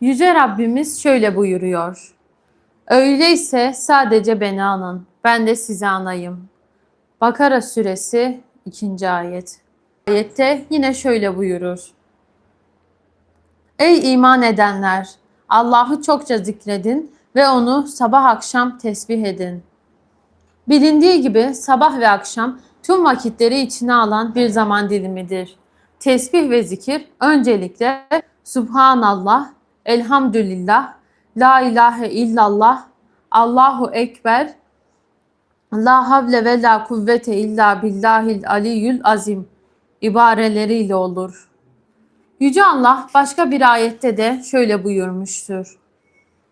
Yüce Rabbimiz şöyle buyuruyor. Öyleyse sadece beni anın, ben de sizi anayım. Bakara suresi 2. ayet. Ayette yine şöyle buyurur. Ey iman edenler! Allah'ı çokça zikredin ve onu sabah akşam tesbih edin. Bilindiği gibi sabah ve akşam tüm vakitleri içine alan bir zaman dilimidir. Tesbih ve zikir öncelikle Subhanallah, Elhamdülillah, La ilahe illallah, Allahu Ekber, La havle ve la kuvvete illa billahil aliyyül azim ibareleriyle olur. Yüce Allah başka bir ayette de şöyle buyurmuştur.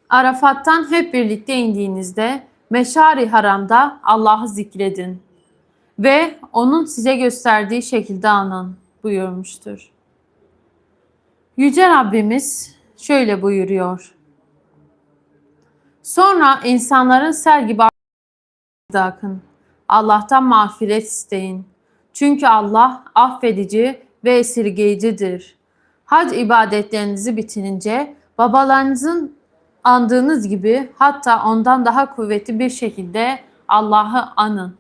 Arafat'tan hep birlikte indiğinizde Meşari Haram'da Allah'ı zikredin ve onun size gösterdiği şekilde anın buyurmuştur. Yüce Rabbimiz şöyle buyuruyor. Sonra insanların sel gibi akın. Allah'tan mağfiret isteyin. Çünkü Allah affedici ve esirgeyicidir. Hac ibadetlerinizi bitirince babalarınızın andığınız gibi hatta ondan daha kuvvetli bir şekilde Allah'ı anın.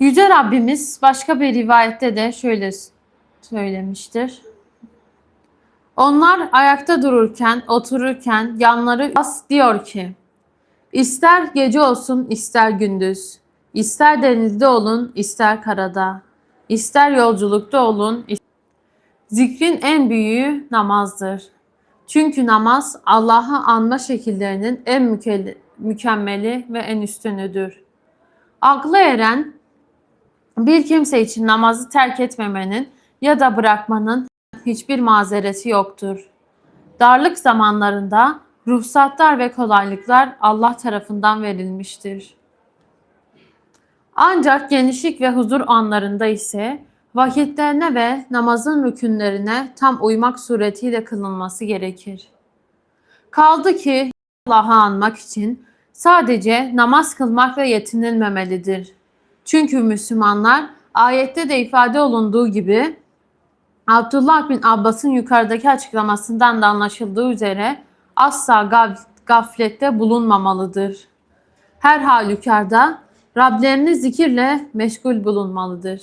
Yüce Rabbimiz başka bir rivayette de şöyle söylemiştir. Onlar ayakta dururken, otururken yanları as diyor ki, İster gece olsun, ister gündüz, ister denizde olun, ister karada, ister yolculukta olun, zikrin en büyüğü namazdır. Çünkü namaz Allah'ı anma şekillerinin en müke- mükemmeli ve en üstünüdür. Aklı eren bir kimse için namazı terk etmemenin ya da bırakmanın hiçbir mazereti yoktur. Darlık zamanlarında ruhsatlar ve kolaylıklar Allah tarafından verilmiştir. Ancak genişlik ve huzur anlarında ise vakitlerine ve namazın rükünlerine tam uymak suretiyle kılınması gerekir. Kaldı ki Allah'ı anmak için sadece namaz kılmakla yetinilmemelidir. Çünkü Müslümanlar ayette de ifade olunduğu gibi Abdullah bin Abbas'ın yukarıdaki açıklamasından da anlaşıldığı üzere asla gaf- gaflette bulunmamalıdır. Her halükarda Rablerini zikirle meşgul bulunmalıdır.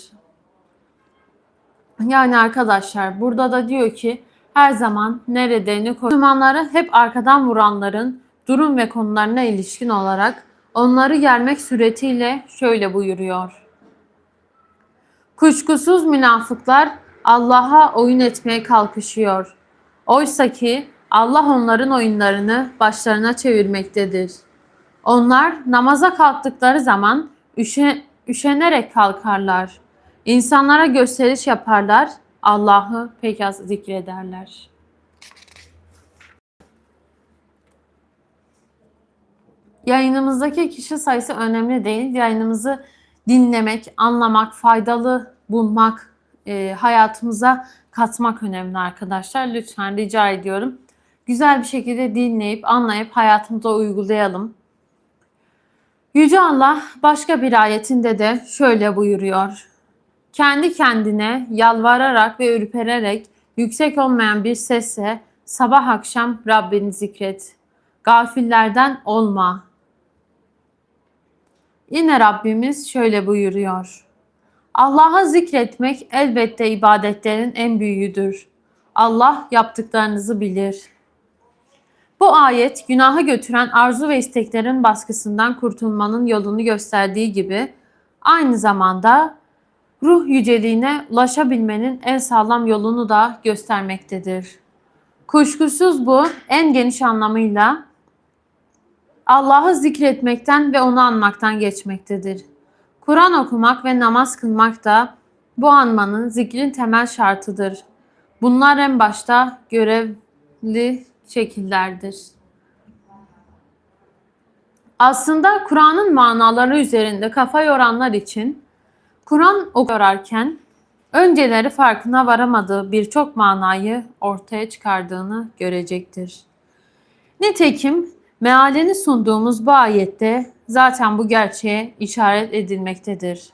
Yani arkadaşlar burada da diyor ki her zaman nerede ne koy- Müslümanları hep arkadan vuranların durum ve konularına ilişkin olarak onları yermek suretiyle şöyle buyuruyor. Kuşkusuz münafıklar Allah'a oyun etmeye kalkışıyor. Oysa ki Allah onların oyunlarını başlarına çevirmektedir. Onlar namaza kalktıkları zaman üşe, üşenerek kalkarlar. İnsanlara gösteriş yaparlar. Allah'ı pek az zikrederler. Yayınımızdaki kişi sayısı önemli değil. Yayınımızı dinlemek, anlamak, faydalı bulmak, e, hayatımıza katmak önemli arkadaşlar. Lütfen rica ediyorum. Güzel bir şekilde dinleyip, anlayıp hayatımıza uygulayalım. Yüce Allah başka bir ayetinde de şöyle buyuruyor. Kendi kendine yalvararak ve ürpererek yüksek olmayan bir sesle sabah akşam Rabbini zikret. Gafillerden olma. Yine Rabbimiz şöyle buyuruyor. Allah'a zikretmek elbette ibadetlerin en büyüğüdür. Allah yaptıklarınızı bilir. Bu ayet günahı götüren arzu ve isteklerin baskısından kurtulmanın yolunu gösterdiği gibi aynı zamanda ruh yüceliğine ulaşabilmenin en sağlam yolunu da göstermektedir. Kuşkusuz bu en geniş anlamıyla Allah'ı zikretmekten ve onu anmaktan geçmektedir. Kur'an okumak ve namaz kılmak da bu anmanın zikrin temel şartıdır. Bunlar en başta görevli şekillerdir. Aslında Kur'an'ın manaları üzerinde kafa yoranlar için Kur'an okurken önceleri farkına varamadığı birçok manayı ortaya çıkardığını görecektir. Nitekim mealini sunduğumuz bu ayette zaten bu gerçeğe işaret edilmektedir.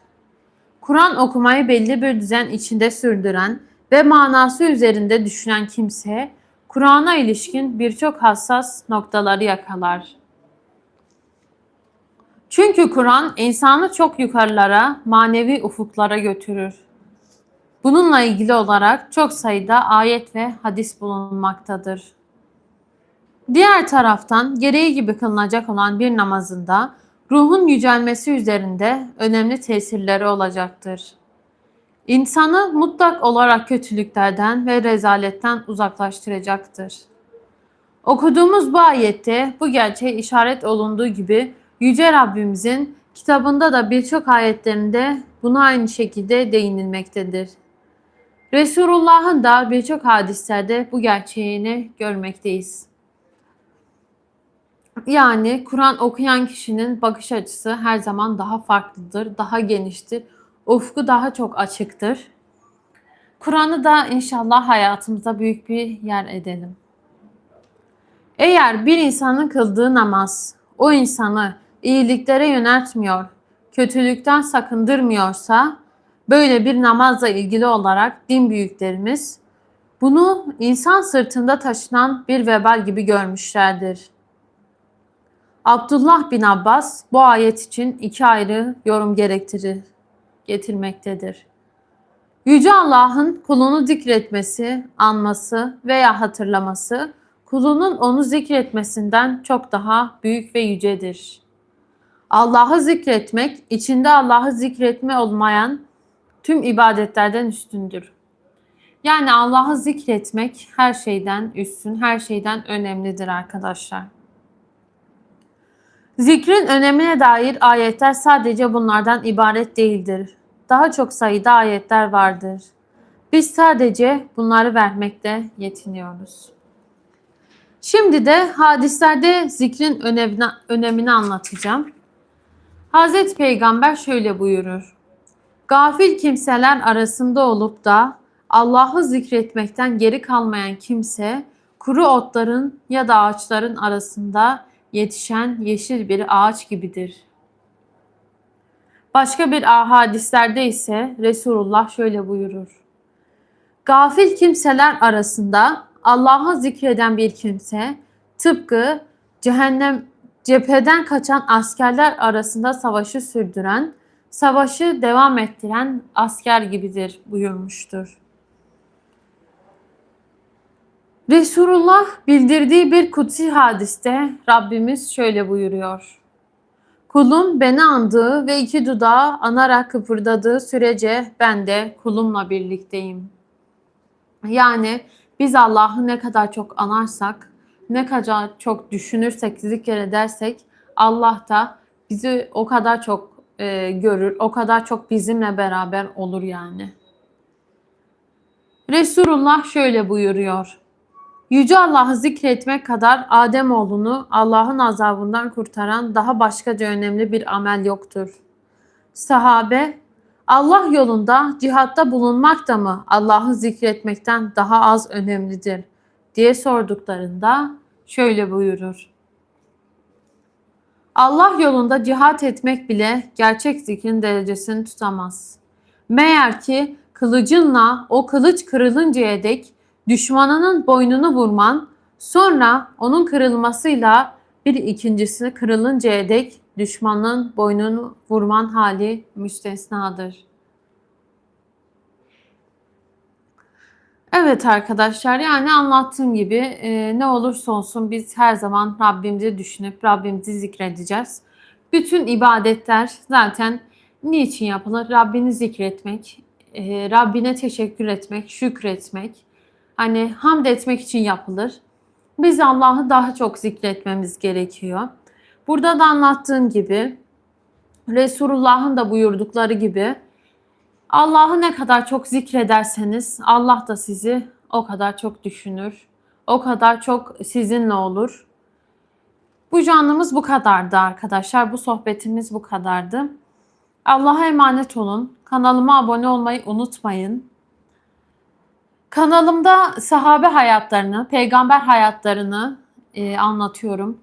Kur'an okumayı belli bir düzen içinde sürdüren ve manası üzerinde düşünen kimse Kur'an'a ilişkin birçok hassas noktaları yakalar. Çünkü Kur'an insanı çok yukarılara, manevi ufuklara götürür. Bununla ilgili olarak çok sayıda ayet ve hadis bulunmaktadır. Diğer taraftan gereği gibi kılınacak olan bir namazında ruhun yücelmesi üzerinde önemli tesirleri olacaktır. İnsanı mutlak olarak kötülüklerden ve rezaletten uzaklaştıracaktır. Okuduğumuz bu ayette bu gerçeğe işaret olunduğu gibi Yüce Rabbimizin kitabında da birçok ayetlerinde buna aynı şekilde değinilmektedir. Resulullah'ın da birçok hadislerde bu gerçeğini görmekteyiz. Yani Kur'an okuyan kişinin bakış açısı her zaman daha farklıdır, daha geniştir. Ufku daha çok açıktır. Kur'an'ı da inşallah hayatımıza büyük bir yer edelim. Eğer bir insanın kıldığı namaz o insanı iyiliklere yöneltmiyor, kötülükten sakındırmıyorsa böyle bir namazla ilgili olarak din büyüklerimiz bunu insan sırtında taşınan bir vebal gibi görmüşlerdir. Abdullah bin Abbas bu ayet için iki ayrı yorum gerektirir, getirmektedir. Yüce Allah'ın kulunu zikretmesi, anması veya hatırlaması kulunun onu zikretmesinden çok daha büyük ve yücedir. Allah'ı zikretmek, içinde Allah'ı zikretme olmayan tüm ibadetlerden üstündür. Yani Allah'ı zikretmek her şeyden üstün, her şeyden önemlidir arkadaşlar. Zikrin önemine dair ayetler sadece bunlardan ibaret değildir. Daha çok sayıda ayetler vardır. Biz sadece bunları vermekte yetiniyoruz. Şimdi de hadislerde zikrin önemini, önemini anlatacağım. Hazreti Peygamber şöyle buyurur. Gafil kimseler arasında olup da Allah'ı zikretmekten geri kalmayan kimse kuru otların ya da ağaçların arasında yetişen yeşil bir ağaç gibidir. Başka bir hadislerde ise Resulullah şöyle buyurur. Gafil kimseler arasında Allah'ı zikreden bir kimse tıpkı cehennem cepheden kaçan askerler arasında savaşı sürdüren, savaşı devam ettiren asker gibidir buyurmuştur. Resulullah bildirdiği bir kutsi hadiste Rabbimiz şöyle buyuruyor. Kulum beni andığı ve iki dudağı anarak kıpırdadığı sürece ben de kulumla birlikteyim. Yani biz Allah'ı ne kadar çok anarsak, ne kadar çok düşünürsek, zikredersek Allah da bizi o kadar çok e, görür, o kadar çok bizimle beraber olur yani. Resulullah şöyle buyuruyor. Yüce Allah'ı zikretmek kadar Adem oğlunu Allah'ın azabından kurtaran daha başkaca önemli bir amel yoktur. Sahabe, Allah yolunda cihatta bulunmak da mı Allah'ı zikretmekten daha az önemlidir diye sorduklarında şöyle buyurur. Allah yolunda cihat etmek bile gerçek zikrin derecesini tutamaz. Meğer ki kılıcınla o kılıç kırılıncaya dek düşmanının boynunu vurman, sonra onun kırılmasıyla bir ikincisini kırılıncaya dek düşmanın boynunu vurman hali müstesnadır. Evet arkadaşlar yani anlattığım gibi e, ne olursa olsun biz her zaman Rabbimizi düşünüp Rabbimizi zikredeceğiz. Bütün ibadetler zaten niçin yapılır? Rabbini zikretmek, e, Rabbine teşekkür etmek, şükretmek hani hamd etmek için yapılır. Biz Allah'ı daha çok zikretmemiz gerekiyor. Burada da anlattığım gibi Resulullah'ın da buyurdukları gibi Allah'ı ne kadar çok zikrederseniz Allah da sizi o kadar çok düşünür. O kadar çok sizinle olur. Bu canlımız bu kadardı arkadaşlar. Bu sohbetimiz bu kadardı. Allah'a emanet olun. Kanalıma abone olmayı unutmayın. Kanalımda sahabe hayatlarını, peygamber hayatlarını e, anlatıyorum.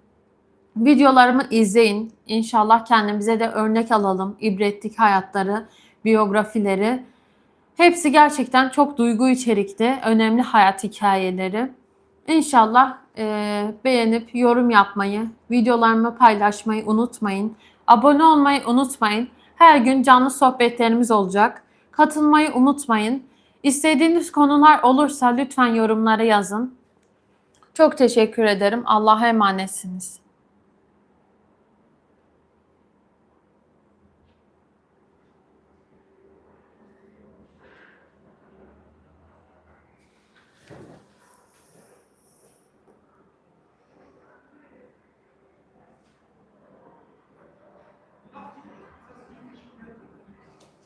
Videolarımı izleyin. İnşallah kendimize de örnek alalım. İbretlik hayatları, biyografileri. Hepsi gerçekten çok duygu içerikli, önemli hayat hikayeleri. İnşallah eee, beğenip yorum yapmayı, videolarımı paylaşmayı unutmayın. Abone olmayı unutmayın. Her gün canlı sohbetlerimiz olacak. Katılmayı unutmayın. İstediğiniz konular olursa lütfen yorumlara yazın. Çok teşekkür ederim. Allah'a emanetsiniz.